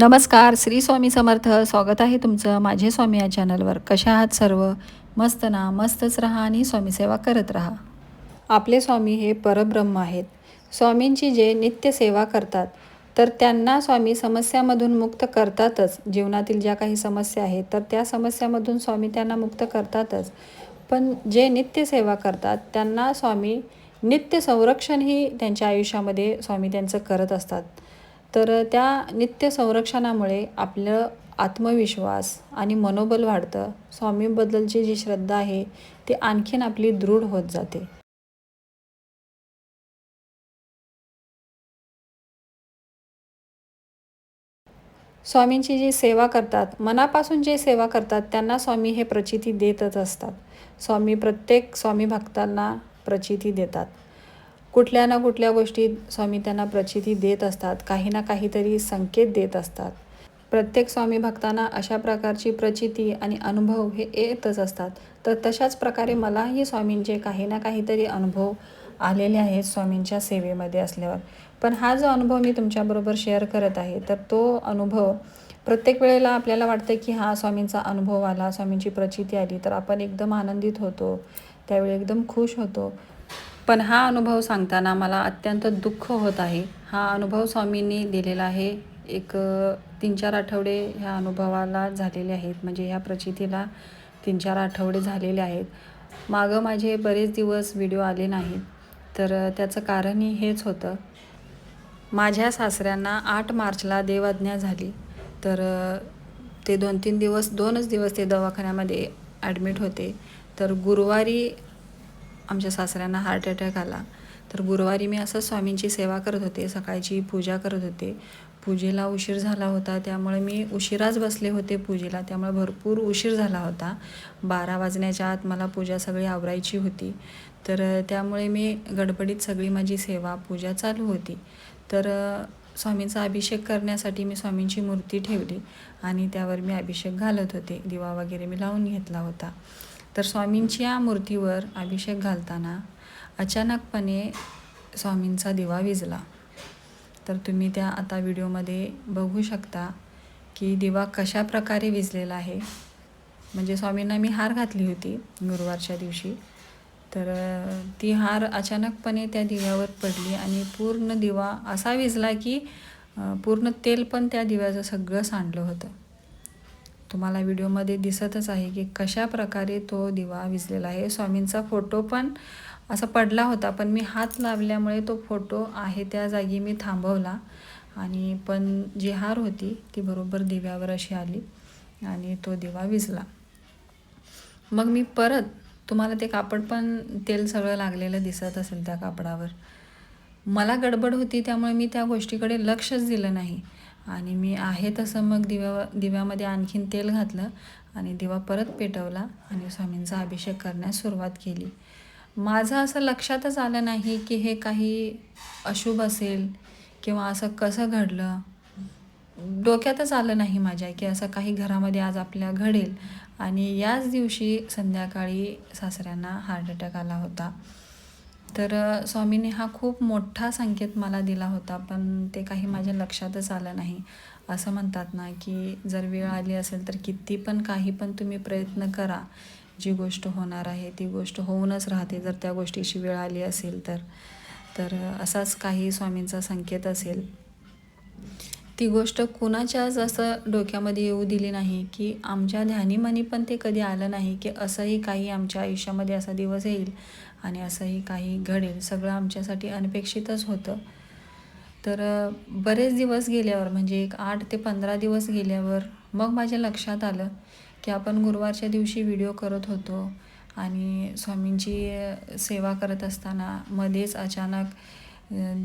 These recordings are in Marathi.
नमस्कार श्री स्वामी समर्थ. स्वागत आहे तुमचं माझे स्वामी या चॅनलवर. कशा आहात सर्व? मस्त ना? मस्तच राहा आणि स्वामीसेवा करत राहा. आपले स्वामी हे परब्रह्म आहेत. स्वामींची जे नित्य सेवा करतात तर त्यांना स्वामी समस्यामधून मुक्त करतातच. जीवनातील ज्या काही समस्या आहेत तर त्या समस्यामधून स्वामी त्यांना मुक्त करतातच. पण जे नित्य सेवा करतात त्यांना स्वामी नित्य संरक्षणही त्यांच्या आयुष्यामध्ये स्वामी त्यांचं करत असतात. तर त्या नित्य संरक्षणामुळे आपलं आत्मविश्वास आणि मनोबल वाढतं. स्वामीबद्दलची जी श्रद्धा आहे ती आणखीन आपली दृढ होत जाते. स्वामींची जी सेवा करतात मनापासून जे सेवा करतात त्यांना स्वामी हे प्रचिती देतच असतात. स्वामी प्रत्येक स्वामी भक्तांना प्रचिती देतात. कुठल्या ना कुठल्या गोष्टी स्वामी त्यांना प्रचिती देत असतात काही ना काहीतरी संकेत देत असतात. प्रत्येक स्वामी भक्तांना अशा प्रकारची प्रचिती आणि अनुभव हे येतच असतात. तर तशाच प्रकारे मलाही स्वामींचे काही ना काहीतरी अनुभव आलेले आहेत स्वामींच्या सेवेमध्ये असल्यावर. पण हा जो अनुभव मी तुमच्याबरोबर शेअर करत आहे तर तो अनुभव प्रत्येक वेळेला आपल्याला वाटतं की हा स्वामींचा अनुभव आला स्वामींची प्रचिती आली तर आपण एकदम आनंदित होतो त्यावेळी एकदम खुश होतो. पण हा अनुभव सांगताना मला अत्यंत दुःख होत आहे. हा अनुभव स्वामींनी दिलेला आहे. एक तीन चार आठवडे ह्या अनुभवाला झालेले आहेत. म्हणजे ह्या प्रचितीला तीन चार आठवडे झालेले आहेत. मागं माझे बरेच दिवस व्हिडिओ आले नाहीत. तर त्याचं कारणही हेच होतं. माझ्या सासऱ्यांना आठ मार्चला देवाज्ञा झाली. तर ते दोन तीन दिवस दोनच दिवस ते दवाखान्यामध्ये ॲडमिट होते. तर गुरुवारी आमच्या सासऱ्यांना हार्ट अटॅक आला. तर गुरुवारी मी असं स्वामींची सेवा करत होते. सकाळची पूजा करत होते. पूजेला उशीर झाला होता. त्यामुळे मी उशिराच बसले होते पूजेला. त्यामुळे भरपूर उशीर झाला होता. बारा वाजण्याच्या आत मला पूजा सगळी आवरायची होती. तर त्यामुळे मी गडबडीत सगळी माझी सेवा पूजा चालू होती. तर स्वामींचा अभिषेक करण्यासाठी मी स्वामींची मूर्ती ठेवली आणि त्यावर मी अभिषेक घालत होते. दिवा वगैरे मी लावून घेतला होता. तर स्वामींच्या मूर्तीवर अभिषेक घालताना अचानकपणे स्वामींचा दिवा विजला. तर तुम्ही त्या आता व्हिडिओमध्ये बघू शकता की दिवा कशा प्रकारे विजलेला आहे. म्हणजे स्वामींना मी हार घातली होती गुरुवारच्या दिवशी. तर ती हार अचानकपणे त्या दिव्यावर पडली आणि पूर्ण दिवा असा विजला की पूर्ण तेल पण त्या दिव्याचं सगळं सांडलं होतं. तुम्हाला व्हिडिओमध्ये दिसतच आहे की कशा प्रकारे तो दिवा विजलेला आहे. स्वामींचा फोटो पण असा पडला होता पण मी हात लावल्यामुळे तो फोटो आहे त्या जागी मी थांबवला. आणि पण जी हार होती ती बरोबर दिव्यावर अशी आली आणि तो दिवा विजला. मग मी परत तुम्हाला ते कापड पण तेल सगळं लागलेलं दिसत असेल त्या कापडावर. मला गडबड होती त्यामुळे मी त्या गोष्टीकडे लक्षच दिलं नाही. आणि मी आहे तसं मग दिव्या दिव्यामध्ये आणखीन तेल घातलं आणि दिवा परत पेटवला आणि स्वामींचा अभिषेक करण्यास सुरुवात केली. माझं असं लक्षातच आलं नाही की हे काही अशुभ असेल किंवा असं कसं घडलं. डोक्यातच आलं नाही माझ्या की असं काही घरामध्ये आज आपल्या घडेल. आणि याच दिवशी संध्याकाळी सासऱ्यांना हार्ट अटॅक आला होता. तर स्वामीने हा खूप मोठा संकेत मला दिला होता पण ते काही माझ्या लक्षातच आलं नाही. असं म्हणतात ना की जर वेळ आली असेल तर किती पण काही पण तुम्ही प्रयत्न करा. जी गोष्ट होणार आहे ती गोष्ट होऊनच राहते. जर त्या गोष्टीची वेळ आली असेल तर तर असाच काही स्वामींचा संकेत असेल. ती गोष्ट कुणाच्याच असं डोक्यामध्ये येऊ दिली नाही की आमच्या ध्यानीमनी पण ते कधी आलं नाही की असंही काही आमच्या आयुष्यामध्ये असा दिवस येईल आणि असंही काही घडेल. सगळं आमच्यासाठी अनपेक्षितच होतं. तर बरेच दिवस गेल्यावर म्हणजे एक आठ ते पंधरा दिवस गेल्यावर मग माझ्या लक्षात आलं की आपण गुरुवारच्या दिवशी व्हिडिओ करत होतो आणि स्वामींची सेवा करत असताना मध्येच अचानक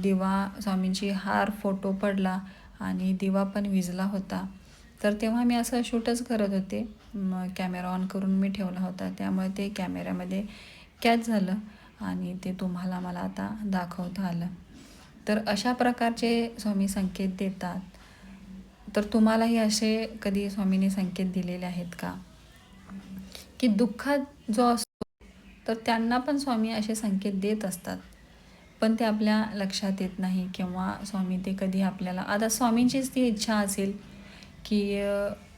दिवा स्वामींची हार फोटो पडला आणि दिवा पण विजला होता. तर तेव्हा मी असं शूटच करत होते. मग कॅमेरा ऑन करून मी ठेवला होता. त्यामुळे ते कॅमेऱ्यामध्ये कॅच झालं आणि ते तुम्हाला मला आता दाखवता आलं. तर अशा प्रकारचे स्वामी संकेत देतात. तर तुम्हालाही असे कधी स्वामीने संकेत दिलेले आहेत का? की दुःखात जो असतो तर त्यांना पण स्वामी असे संकेत देत असतात. पण ते आपल्या लक्षात येत नाही किंवा स्वामी ते कधी आपल्याला आता स्वामींचीच ती इच्छा असेल की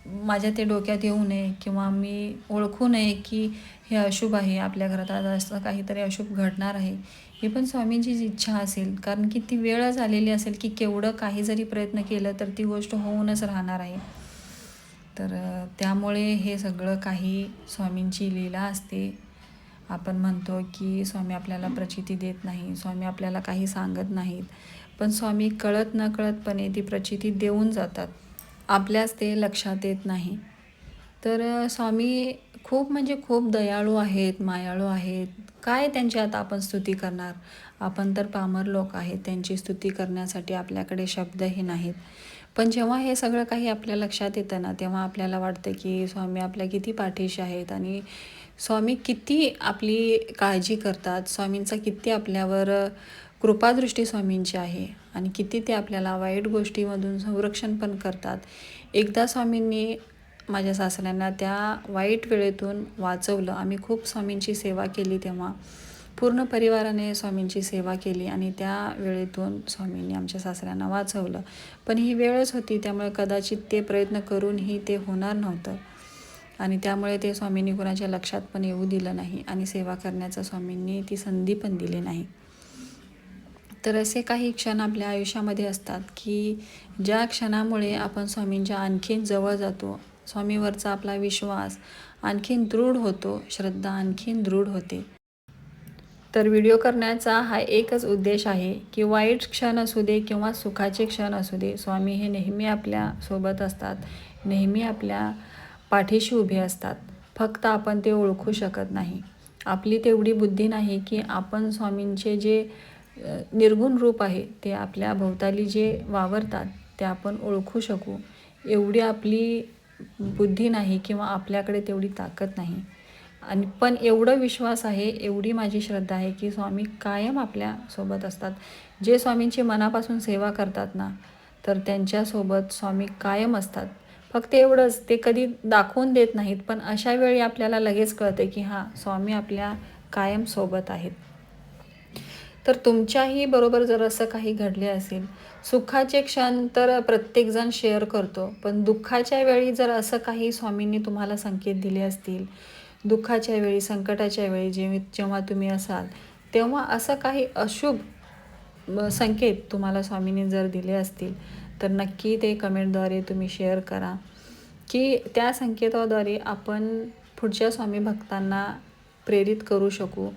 माझ्या ते डोक्यात येऊ नये किंवा मी ओळखू नये की हे अशुभ आहे आपल्या घरात आज असं काहीतरी अशुभ घडणार आहे ही पण स्वामींचीच इच्छा असेल. कारण की ती वेळच आलेली असेल की केवढं काही जरी प्रयत्न केलं तर ती गोष्ट होऊनच राहणार आहे. तर त्यामुळे हे सगळं काही स्वामींची लीला असते. आपण म्हणतो की स्वामी आपल्याला प्रचिती देत नाही स्वामी आपल्याला काही सांगत नाहीत. पण स्वामी कळत न कळतपणे ती प्रचिती देऊन जातात. आपल्याच ते लक्षात येत नाही. तर स्वामी खूप म्हणजे खूप दयाळू आहेत मायाळू आहेत. काय त्यांची आता आपण स्तुती करणार? आपण तर पामर लोक आहेत त्यांची स्तुती करण्यासाठी आपल्याकडे शब्दही नाहीत. पण जेव्हा हे सगळं काही आपल्या लक्षात येतं ना तेव्हा आपल्याला वाटतं की स्वामी आपल्या किती पाठीशी आहेत आणि स्वामी किती आपली काळजी करतात स्वामींचा किती आपल्यावर कृपादृष्टी स्वामींची आहे आणि किती ते आपल्याला वाईट गोष्टीमधून संरक्षण पण करतात. एकदा स्वामींनी माझ्या सासऱ्यांना त्या वाईट वेळेतून वाचवलं आम्ही खूप स्वामींची सेवा केली तेव्हा. पूर्ण परिवाराने स्वामींची सेवा केली आणि त्या वेळेतून स्वामींनी आमच्या सासऱ्यांना वाचवलं. पण ही वेळच होती त्यामुळे कदाचित ते प्रयत्न करूनही ते होणार नव्हतं. आणि त्यामुळे ते स्वामींनी कुणाच्या लक्षात पण येऊ दिलं नाही आणि सेवा करण्याचं स्वामींनी ती संधी पण दिली नाही. तर असे काही क्षण आपल्या आयुष्यामध्ये असतात की ज्या क्षणामुळे आपण स्वामींच्या आणखीन जवळ जातो स्वामीवरचा आपला विश्वास आणखीन दृढ होतो श्रद्धा आणखीन दृढ होते. तर व्हिडिओ करण्याचा हा एकच उद्देश आहे की वाईट क्षण असू दे किंवा सुखाचे क्षण असू दे स्वामी हे नेहमी आपल्यासोबत असतात नेहमी आपल्या पाठीशी उभे असतात. फक्त आपण ते ओळखू शकत नाही. आपली तेवढी बुद्धी नाही की आपण स्वामींचे जे निर्गुण रूप आहे ते आपल्या भोवताली जे वावरतात ते आपण ओळखू शकू. एवढी आपली बुद्धी नाही किंवा आपल्याकडे तेवढी ताकद नाही. आणि पण एवढं विश्वास आहे एवढी माझी श्रद्धा आहे की स्वामी कायम आपल्यासोबत असतात. जे स्वामींची मनापासून सेवा करतात ना तर त्यांच्यासोबत स्वामी कायम असतात. फक्त एवढंच ते कधी दाखवून देत नाहीत पण अशा वेळी आपल्याला लगेच कळतं की हां स्वामी आपल्या कायम सोबत आहेत. तर तुमच्याही बरोबर जर असं काही घडले असेल सुखाचे क्षण तर प्रत्येकजण शेअर करतो पण दुःखाच्या वेळी जर असं काही स्वामींनी तुम्हाला संकेत दिले असतील दुःखाच्या वेळी संकटाच्या वेळी जेव्हा जेव्हा तुम्ही असाल तेव्हा असं काही अशुभ संकेत तुम्हाला स्वामींनी जर दिले असतील तर नक्की ते कमेंटद्वारे तुम्ही शेअर करा. की त्या संकेताद्वारे आपण पुढच्या स्वामी भक्तांना प्रेरित करू शकू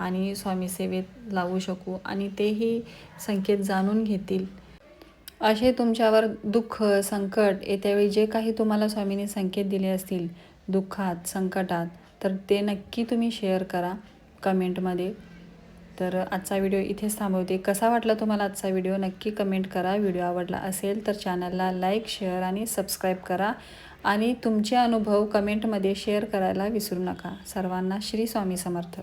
आणि स्वामी सेवेत लावू शकू आणि तेही संकेत जाणून घेतील. असे तुमच्यावर दुःख संकट येत्यावेळी जे काही तुम्हाला स्वामीने संकेत दिले असतील दुःखात संकटात तर ते नक्की तुम्ही शेअर करा कमेंटमध्ये. तर आजचा व्हिडिओ इथेच थांबवते. कसा वाटला तुम्हाला आजचा व्हिडिओ नक्की कमेंट करा. व्हिडिओ आवडला असेल तर चॅनलला लाईक शेअर आणि सबस्क्राईब करा. आणि तुमचे अनुभव कमेंटमध्ये शेअर करायला विसरू नका. सर्वांना श्री स्वामी समर्थ.